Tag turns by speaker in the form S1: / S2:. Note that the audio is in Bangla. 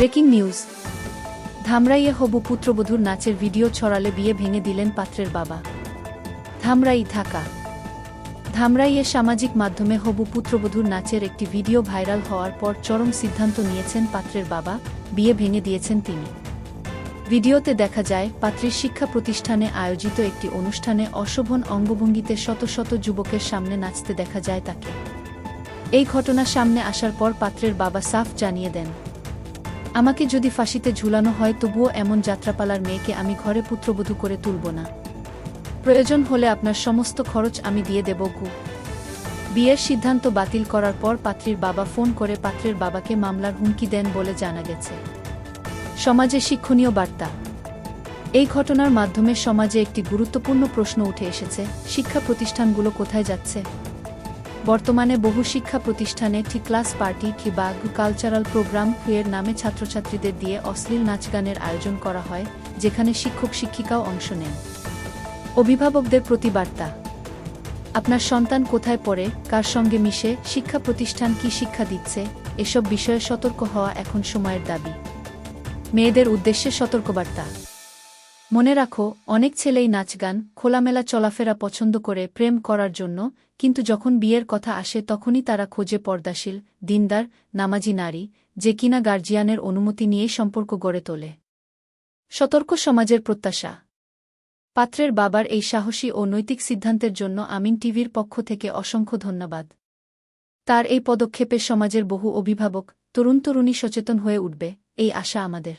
S1: Breaking news. ধামরাইয়ে হবু পুত্রবধূর নাচের ভিডিও ছড়ালে বিয়ে ভেঙে দিলেন পাত্রের বাবা। ধামরাই ঢাকা। ধামরাইয়ে সামাজিক মাধ্যমে হবু পুত্রবধূর নাচের একটি ভিডিও ভাইরাল হওয়ার পর চরম সিদ্ধান্ত নিয়েছেন পাত্রের বাবা, বিয়ে ভেঙে দিয়েছেন তিনি। ভিডিওতে দেখা যায়, পাত্রীর শিক্ষা প্রতিষ্ঠানে আয়োজিত একটি অনুষ্ঠানে অশোভন অঙ্গভঙ্গিতে শত শত যুবকের সামনে নাচতে দেখা যায় তাকে। এই ঘটনা সামনে আসার পর পাত্রের বাবা সাফ জানিয়ে দেন। আমাকে যদি ফাঁসিতে ঝুলানো হয়, তবুও এমন যাত্রাপালার মেয়েকে আমি ঘরে পুত্রবধূ করে তুলব না। প্রয়োজন হলে আপনার সমস্ত খরচ আমি দিয়ে দেব, গু। বিয়ের সিদ্ধান্ত বাতিল করার পর পাত্রীর বাবা ফোন করে পাত্রের বাবাকে মামলার হুমকি দেন বলে জানা গেছে। সমাজে শিক্ষণীয় বার্তা। এই ঘটনার মাধ্যমে সমাজে একটি গুরুত্বপূর্ণ প্রশ্ন উঠে এসেছে, শিক্ষা প্রতিষ্ঠানগুলো কোথায় যাচ্ছে? বর্তমানে বহু শিক্ষা প্রতিষ্ঠানে ক্লাস পার্টি কিংবা কালচারাল প্রোগ্রাম এর নামে ছাত্রছাত্রীদের দিয়ে অশ্লীল নাচ গানের আয়োজন করা হয়, যেখানে শিক্ষক শিক্ষিকাও অংশ নেন। অভিভাবকদের প্রতি বার্তা। আপনার সন্তান কোথায় পড়ে, কার সঙ্গে মিশে, শিক্ষা প্রতিষ্ঠান কি শিক্ষা দিচ্ছে, এসব বিষয়ে সতর্ক হওয়া এখন সময়ের দাবি। মেয়েদের উদ্দেশ্যে সতর্কবার্তা। মনে রাখো, অনেক ছেলেই নাচ গান, খোলামেলা চলাফেরা পছন্দ করে প্রেম করার জন্য, কিন্তু যখন বিয়ের কথা আসে তখনই তারা খোঁজে পর্দাশীল, দিনদার, নামাজি নারী, যে কিনা গার্জিয়ানের অনুমতি নিয়েই সম্পর্ক গড়ে তোলে। সতর্ক সমাজের প্রত্যাশা। পাত্রের বাবার এই সাহসী ও নৈতিক সিদ্ধান্তের জন্য আমিন টিভির পক্ষ থেকে অসংখ্য ধন্যবাদ। তার এই পদক্ষেপে সমাজের বহু অভিভাবক তরুণ তরুণী সচেতন হয়ে উঠবে, এই আশা আমাদের।